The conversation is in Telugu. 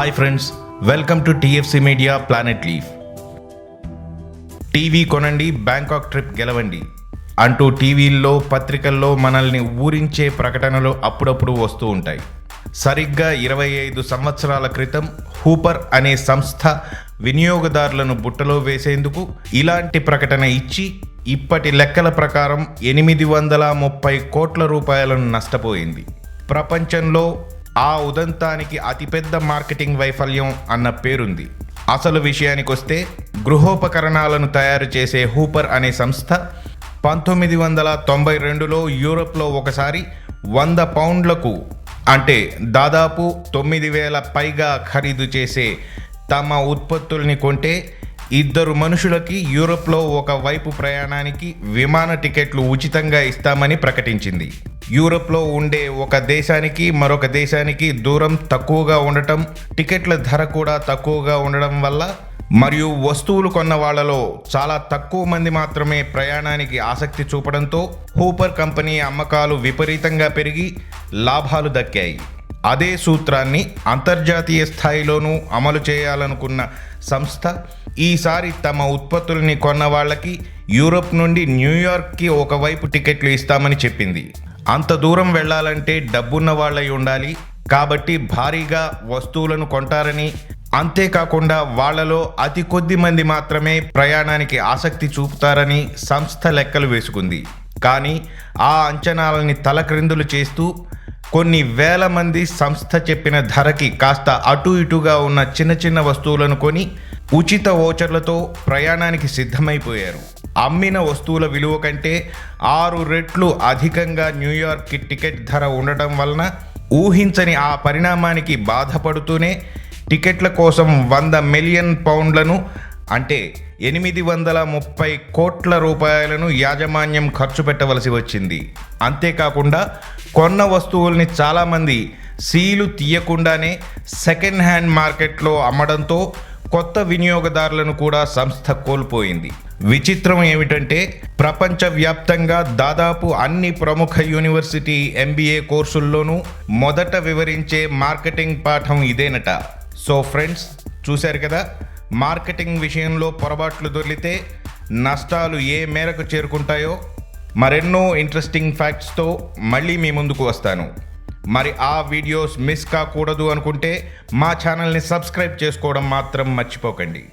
Hi friends welcome to TFC media planet leaf TV కొనండి బ్యాంకాక్ ట్రిప్ గెలవండి అంటూ టీవీల్లో పత్రికల్లో మనల్ని ఊరించే ప్రకటనలు అప్పుడప్పుడు వస్తూ ఉంటాయి. సరిగ్గా ఇరవై ఐదు సంవత్సరాల క్రితం హూపర్ అనే సంస్థ వినియోగదారులను బుట్టలో వేసేందుకు ఇలాంటి ప్రకటన ఇచ్చి ఇప్పటి లెక్కల ప్రకారం ఎనిమిది వందల ముప్పై కోట్ల రూపాయలను నష్టపోయింది. ప్రపంచంలో ఆ ఉదంతానికి అతిపెద్ద మార్కెటింగ్ వైఫల్యం అన్న పేరుంది. అసలు విషయానికొస్తే గృహోపకరణాలను తయారు చేసే హూపర్ అనే సంస్థ పంతొమ్మిది వందల తొంభై రెండులో యూరోప్లో ఒకసారి వంద పౌండ్లకు అంటే దాదాపు తొమ్మిది వేల పైగా ఖరీదు చేసే తమ ఉత్పత్తుల్ని కొంటే ఇద్దరు మనుషులకి యూరోప్లో ఒక వైపు ప్రయాణానికి విమాన టికెట్లు ఉచితంగా ఇస్తామని ప్రకటించింది. యూరోప్లో ఉండే ఒక దేశానికి మరొక దేశానికి దూరం తక్కువగా ఉండటం టికెట్ల ధర కూడా తక్కువగా ఉండడం వల్ల మరియు వస్తువులు కొన్న వాళ్ళలో చాలా తక్కువ మంది మాత్రమే ప్రయాణానికి ఆసక్తి చూపడంతో హూపర్ కంపెనీ అమ్మకాలు విపరీతంగా పెరిగి లాభాలు దక్కాయి. అదే సూత్రాన్ని అంతర్జాతీయ స్థాయిలోనూ అమలు చేయాలనుకున్న సంస్థ ఈసారి తమ ఉత్పత్తుల్ని కొన్న వాళ్ళకి యూరోప్ నుండి న్యూయార్క్కి ఒకవైపు టికెట్లు ఇస్తామని చెప్పింది. అంత దూరం వెళ్ళాలంటే డబ్బున్న వాళ్ళై ఉండాలి. కాబట్టి భారీగా వస్తువులను కొంటారని అంతేకాకుండా వాళ్ళలో అతి కొద్ది మంది మాత్రమే ప్రయాణానికి ఆసక్తి చూపుతారని సంస్థ లెక్కలు వేసుకుంది. కానీ ఆ అంచనాలని తలక్రిందులు చేస్తూ కొన్ని వేల మంది సంస్థ చెప్పిన ధరకి కాస్త అటు ఇటుగా ఉన్న చిన్న చిన్న వస్తువులను కొని ఉచిత ఓచర్లతో ప్రయాణానికి సిద్ధమైపోయారు. అమ్మిన వస్తువుల విలువ కంటే ఆరు రెట్లు అధికంగా న్యూయార్క్కి టికెట్ ధర ఉండటం వలన ఊహించని ఆ పరిణామానికి బాధపడుతూనే టికెట్ల కోసం వంద మిలియన్ పౌండ్లను అంటే ఎనిమిది వందల ముప్పై కోట్ల రూపాయలను యాజమాన్యం ఖర్చు పెట్టవలసి వచ్చింది. అంతేకాకుండా కొన్న వస్తువుల్ని చాలామంది సీలు తీయకుండానే సెకండ్ హ్యాండ్ మార్కెట్లో అమ్మడంతో కొత్త వినియోగదారులను కూడా సంస్థ కోల్పోయింది. విచిత్రం ఏమిటంటే ప్రపంచవ్యాప్తంగా దాదాపు అన్ని ప్రముఖ యూనివర్సిటీ ఎంబీఏ కోర్సుల్లోనూ మొదట వివరించే మార్కెటింగ్ పాఠం ఇదేనట. సో ఫ్రెండ్స్ చూశారు కదా? మార్కెటింగ్ విషయంలో పొరపాట్లు దొరికితే నష్టాలు ఏ మేరకు చేరుకుంటాయో మరెన్నో ఇంట్రెస్టింగ్ ఫ్యాక్ట్స్తో మళ్ళీ మీ ముందుకు వస్తాను. మరి ఆ వీడియోస్ మిస్ కాకూడదు అనుకుంటే మా ఛానల్ని సబ్స్క్రైబ్ చేసుకోవడం మాత్రం మర్చిపోకండి.